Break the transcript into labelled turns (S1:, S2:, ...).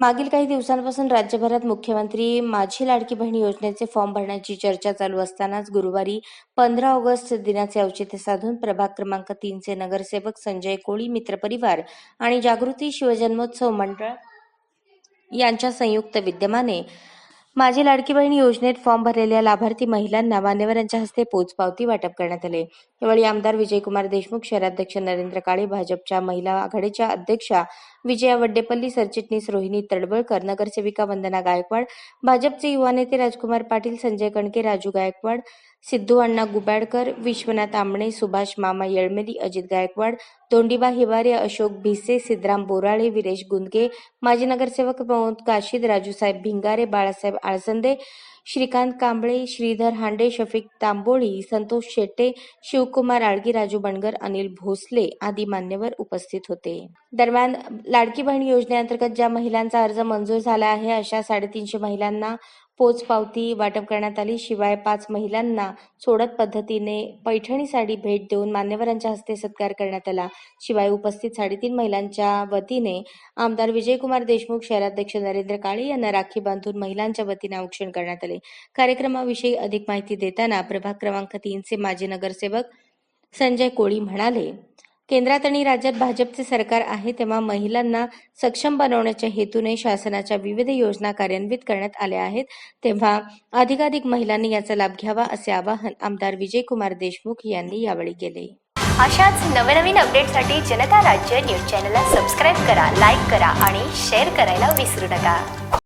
S1: मागील काही दिवसांपासून राज्यभरात मुख्यमंत्री माझी लाडकी बहीण योजनेचे फॉर्म भरण्याची चर्चा चालू असतानाच गुरुवारी पंधरा ऑगस्ट दिनाचे औचित्य साधून प्रभाग क्रमांक तीनचे नगरसेवक संजय कोळी मित्रपरिवार आणि जागृती शिवजन्मोत्सव मंडळ यांच्या संयुक्त विद्यमाने माझी लाडकी बहीण योजनेत फॉर्म भरलेल्या लाभार्थी महिलांना मान्यवरांच्या हस्ते पोचपावती वाटप करण्यात आले. यावेळी आमदार विजयकुमार देशमुख शहराध्यक्ष नरेंद्र काळे भाजपच्या महिला आघाडीच्या अध्यक्षा विजया वड्डेपल्ली सरचिटणीस रोहिणी तडबळकर नगरसेविका वंदना गायकवाड भाजपचे युवा नेते राजकुमार पाटील संजय कणके राजू गायकवाड सिद्धू अण्णा गुबाडकर विश्वनाथ आमणे सुभाष मामा येळमेली अजित गायकवाड तोंडीबा हिवारे अशोक भिसे सिद्धराम बोराळे विरेश गुंदगे माजी नगरसेवक प्रमोद काशीद राजूसाहेब भिंगारे बाळासाहेब आळसंदे श्रीकांत कांबळे श्रीधर हांडे शफिक तांबोळी संतोष शेट्टे शिवकुमार आळगी राजू बणगर अनिल भोसले आदी मान्यवर उपस्थित होते. दरम्यान लाडकी बहीण योजनेअंतर्गत ज्या महिलांचा अर्ज मंजूर झाला आहे अशा साडेतीनशे महिलांना पोचपावती वाटप करण्यात आली. शिवाय पाच महिलांना सोडत पद्धतीने पैठणी साडी भेट देऊन मान्यवरांच्या हस्ते सत्कार करण्यात आला. शिवाय उपस्थित साडेतीन महिलांच्या वतीने आमदार विजयकुमार देशमुख शहराध्यक्ष नरेंद्र काळे यांना राखी बांधून महिलांच्या वतीने औक्षण करण्यात आले. कार्यक्रमाविषयी अधिक माहिती देताना प्रभाग क्रमांक तीनचे माजी नगरसेवक संजय कोळी म्हणाले केंद्रात आणि राज्यात भाजपचे सरकार आहे तेव्हा महिलांना सक्षम बनवण्याच्या हेतूने शासनाच्या विविध योजना कार्यान्वित करण्यात आल्या आहेत. तेव्हा अधिकाधिक महिलांनी याचा लाभ घ्यावा असे आवाहन आमदार विजयकुमार देशमुख यांनी यावेळी केले.
S2: अशाच नवनवीन अपडेटसाठी जनता राज्य न्यूज चॅनलला सबस्क्राईब करा लाईक करा आणि शेअर करायला विसरू नका.